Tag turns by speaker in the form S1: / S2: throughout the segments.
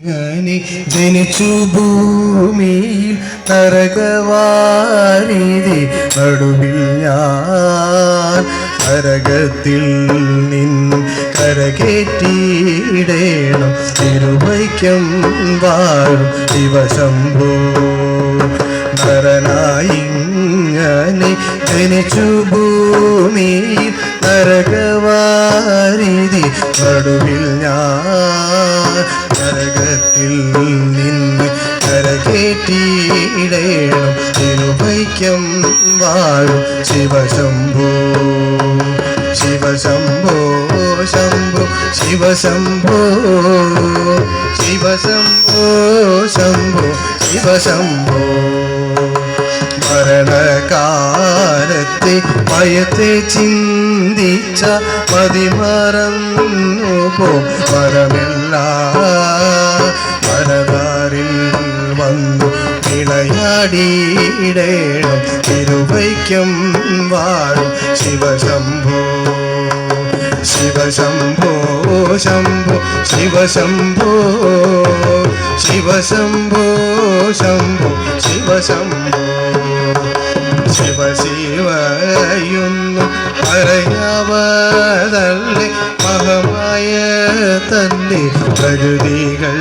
S1: ഞാനി ജനിച്ചു ഭൂമിയിൽ നരകവാരിതി നടുവിൽ ഞാൻ നരകത്തിൽ നിന്നും കരകേറ്റിയിടേണം. തിരുവൈക്കം വാഴും ദിവസംഭൂ. നരനായി ഞാനി ജനിച്ചു ഭൂമിയിൽ കരകേറ്റിയിടേണം തിരുവൈക്കം വാഴും ശിവശംഭോ. ശിവശംഭോ ശംഭോ ശിവശംഭോ. ശിവശംഭോ ശംഭോ ശിവശംഭോ. മരണകാലത്തെ ഭയത്തെ ചിന്തിച്ച മതിമറന്നു പോ മരമില്ല വന്നു വിളയാടിയിടേണം തിരുവൈക്കം വാഴും ശിവശംഭോ ശിവശംഭോ ശംഭോ ശിവശംഭോ ശിവശംഭോ ശംഭോ ശിവശംഭോ ശിവ ശിവയൊന്നു പറയാവതല്ലേ മഹമായ തന്റെ പ്രകൃതികൾ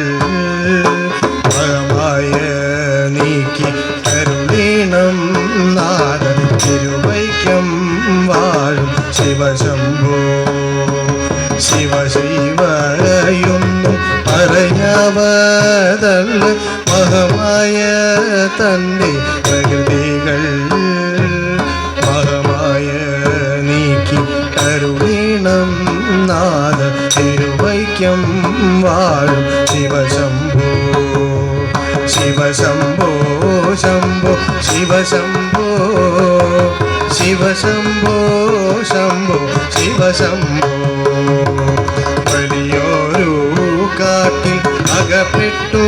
S1: മഹമായ നീക്കി കരുണീണം നാദ തിരുവൈക്കം വാഴും ശിവശംഭോ. ശിവ ശിവയൊന്നു പറയാവതല്ല മഹമായ തന്റെ പ്രകൃതികൾ മഹമായ നീക്കി കരുണീണം നാദ തിരുവൈക്കം വാഴും ശിവശംഭോ. ശിവശംഭോ ശംഭോ ശിവശംഭോ ശിവശംഭോ ശംഭോ ശിവശംഭോ. വലിയൊരു കാട്ടിൽ അകപ്പെട്ടു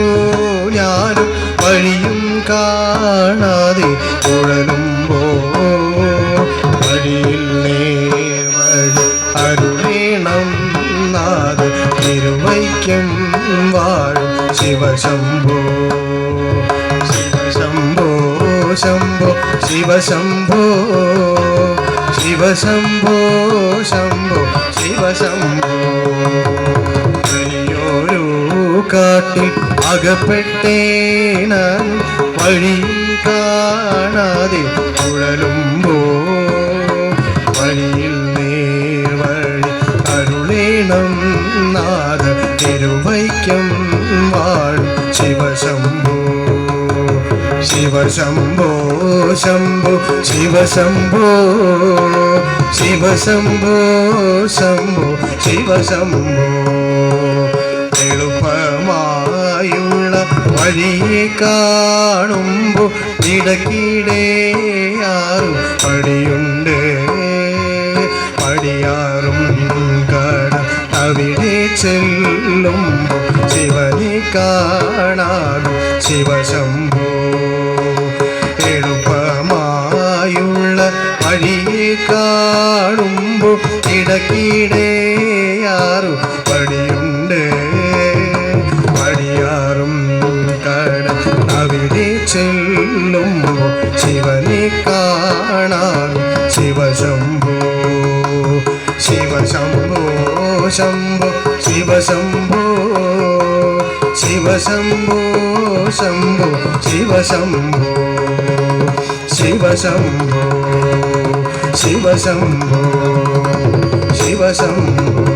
S1: ഞാനും വഴിയും കാണാതെ ഉഴലുമ്പോ വഴിയിൽ ശംഭോ ശിവശംഭോ ശിവശംഭോ ശംഭോ ശിവശംഭോ. വലിയൊരു കാട്ടിൽ അകപ്പെട്ടേനാൻ വഴി കാണാതെ കുഴലുമ്പോ വഴിയിൽ നേർവഴി അരുളേണം നാദ തിരുവൈക്കം വാഴും ശിവശംഭോ. ശിവശംഭോ ശംഭോ ശിവശംഭോ ശിവശംഭോ ശംഭോ ശിവശംഭോ എളുപ്പമായുള്ള വഴിയെ കാണുമ്പോ ഇടക്കിടെയാറും പടിയുണ്ട്. പടിയാറും കട അവിടെ ചെല്ലുമ്പോ ശിവനെ കാണാനും ശിവശംഭോ വഴിയെ ഇടക്കിടെ ഇടക്കിടെയാറു പടിയുണ്ട്. പടിയാറും കട അവിടെ ചെല്ലുമ്പോ ശിവനെ കാണാൻ ശിവശംഭോ ശിവശംഭോ ശംഭോ ശിവശംഭോ ശിവശംഭോ ശംഭോ ശിവശംഭോ ശിവശംഭോ. ശിവശംഭോ ശിവശംഭോ